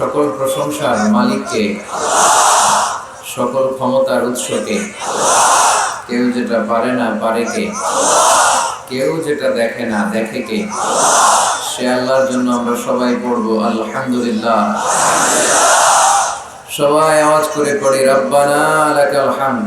সকল প্রশংসার মালিককে, সকল ক্ষমতার উৎসকে, কেউ যেটা পারে না পারে কে কেউ যেটা দেখে না দেখে কে সে আল্লাহর জন্য আমরা সবাই পড়ব আলহামদুলিল্লাহ। সবাই আওয়াজ করে পড়ি, রব্বানা লাকাল হামদ।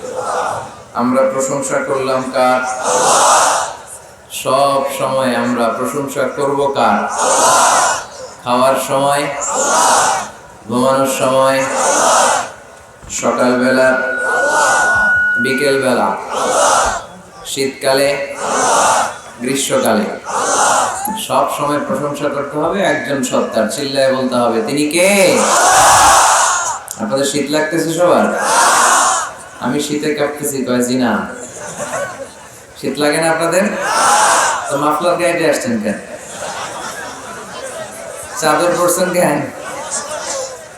আমরা প্রশংসা করলাম কার? সব সময় আমরা প্রশংসা করব কার? খাওয়ার সময়? ঘুমানোর সময়? সকালবেলা? বিকেলবেলা? শীতকালে? গ্রীষ্মকালে? সব সময় প্রশংসা করতে হবে, একজন সত্তার চিল্লায় বলতে হবে। তিনি কে? আপনাদের শীত লাগতেছে সবার? আমি শীতে কাঁপতেছি কয়েছি না শীত লাগে না আপনাদের? তো মাফলার গাইডে আসছেন কেন? চাদর পড়ছেন কেন?